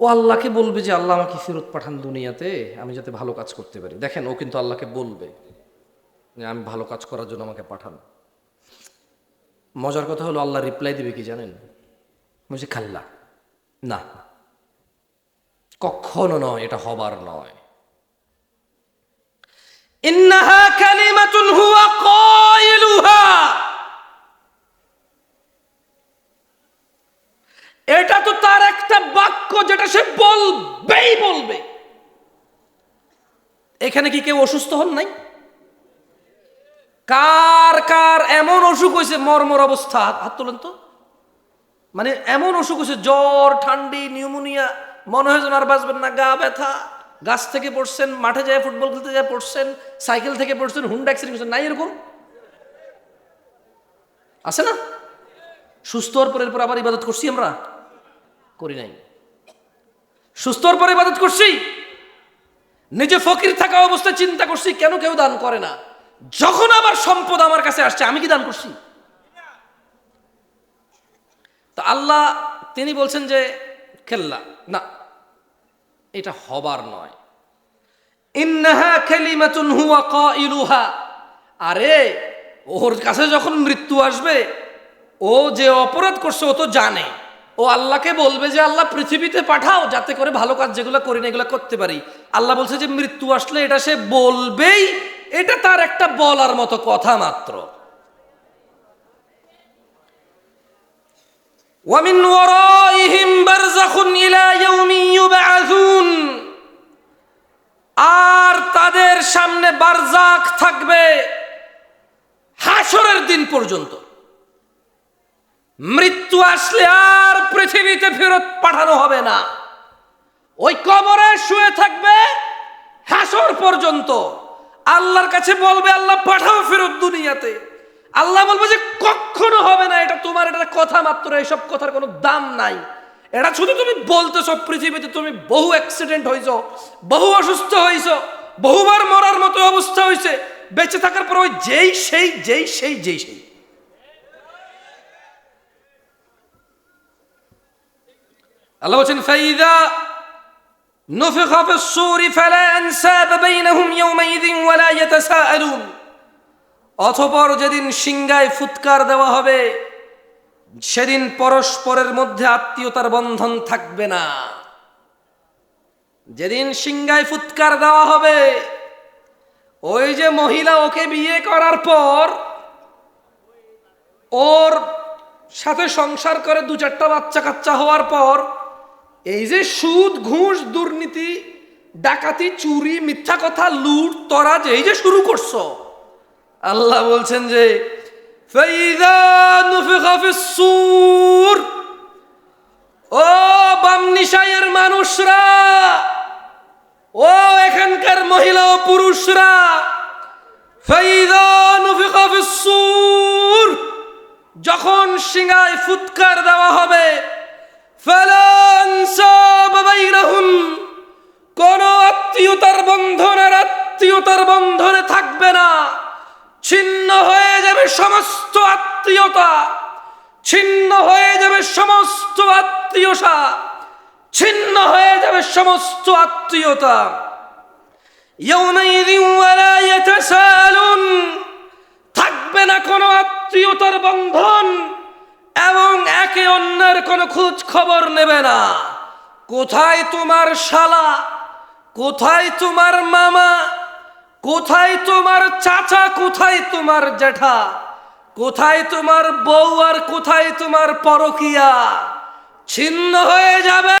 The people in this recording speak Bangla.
ও আল্লাহকে বলবে যে, আল্লাহ আমাকে ফেরত পাঠান দুনিয়াতে, আমি যাতে ভালো কাজ করতে পারি। দেখেন, ও কিন্তু আল্লাহকে বলবে যে, আমি ভালো কাজ করার জন্য আমাকে পাঠান। মজার কথা হলো, আল্লাহ রিপ্লাই দিবে কি জানেন? বলছে, খাল্লা, না, কখনো নয়, এটা হবার নয়। এটা তো বাক্য যেটা সে বলবেই বলবে। এখানে কি কেউ অসুস্থ হন নাই? কার কার এমন অসুখ হয়েছে মর্মর অবস্থা? হাত তোলেন তো। মানে এমন অসুখ হয়েছে, জ্বর, ঠান্ডি, নিউমোনিয়া, মনে হয় যেন আর বাঁচবেন না। গা ব্যথা, গাছ থেকে পড়ছেন, মাঠে যায়, ফুটবল খেলতে যায়, পড়ছেন, সাইকেল থেকে পড়ছেন, হুন্ডা অ্যাক্সিডেন্ট করছেন, নাই এরকম? আছে না? সুস্থ হওয়ার পরের পর আবার ইবাদত করছি আমরা? করি নাই। সুস্থ হওয়ার পর ইবাদত করছি। নিজে ফকির থাকা অবস্থায় চিন্তা করছি, কেন কেউ দান করে না? যখন আমার সম্পদ আমার কাছে আসছে, আমি কি দান করছি? তা আল্লাহ, তিনি বলছেন যে, খেল্লা, না, এটা হবার নয়। হুয়া কাইলুহা। আরে, ওর কাছে যখন মৃত্যু আসবে, ও যে অপরাধ করছে, ও তো জানে। ও আল্লাহকে বলবে যে আল্লাহ পৃথিবীতে পাঠাও যাতে করে ভালো কাজ যেগুলো করি না এগুলো করতে পারি আল্লাহ বলছে যে মৃত্যু আসলে এটা সে বলবেই এটা তার একটা বলার মতো কথা মাত্র ومن ورائهم برزخ إلى يوم يبعثون আর তাদের সামনে বারজাক থাকবে হাসরের দিন পর্যন্ত মৃত্যু আসলে আর পৃথিবীতে ফেরত পাঠানো হবে না। ওই কবরে শুয়ে থাকবে হাসর পর্যন্ত। আল্লাহর কাছে বলবে, আল্লাহ, পাঠাও ফেরত দুনিয়াতে। আল্লাহ বলবে যে, কখনো হবে না। এটা তোমার এটা কথা মাত্র এইসব কথার কোনো দাম নাই। এটা শুধু তুমি বলতেছো, পৃথিবীতে তুমি বহু অ্যাক্সিডেন্ট হয়েছ বহু অসুস্থ হয়েছ বহুবার মরার মতো অবস্থা হয়েছে বেঁচে থাকার পর ওই যেই, সেই যেই সেই যেই, সেই। আল্লাহ বলছেন ফাইদা نفخ في الصور فلا أنساب بينهم يومئذ ولا يتساءلون অথপর যেদিন সিংগায় ফুৎকার দেওয়া হবে সেদিন পরস্পরের মধ্যে আত্মীয়তার বন্ধন থাকবে না যেদিন সিংগায় ফুৎকার দেওয়া হবে ওই যে মহিলা ওকে বিয়ে করার পর ওর সাথে সংসার করে দু চারটা বাচ্চা কাচ্চা হওয়ার পর এই যে সুদ, ঘুষ, দুর্নীতি, ডাকাতি, চুরি, মিথ্যা কথা, লুট তরা যে এই যে শুরু করছ। আল্লাহ বলছেন যে ও বামনিশায়ের মানুষরা, ও এখানকার মহিলা ও পুরুষরা সুর। যখন সিঙ্গায় ফুৎকার দেওয়া হবে ছিন্ন হয়ে যাবে সমস্ত আত্মীয়তা, ছিন্ন হয়ে যাবে সমস্ত আত্মীয়তা, ছিন্ন হয়ে যাবে সমস্ত আত্মীয়তা। থাকবে না কোনো আত্মীয়তার বন্ধন এবং একে অন্যের কোনো খোঁজ খবর নেবে না। কোথায় তোমার শালা? কোথায় তোমার মামা? কোথায় তোমার চাচা, কোথায় তোমার জ্যাঠা? কোথায় তোমার বউ আর কোথায় তোমার পরকিয়া? ছিন্ন হয়ে যাবে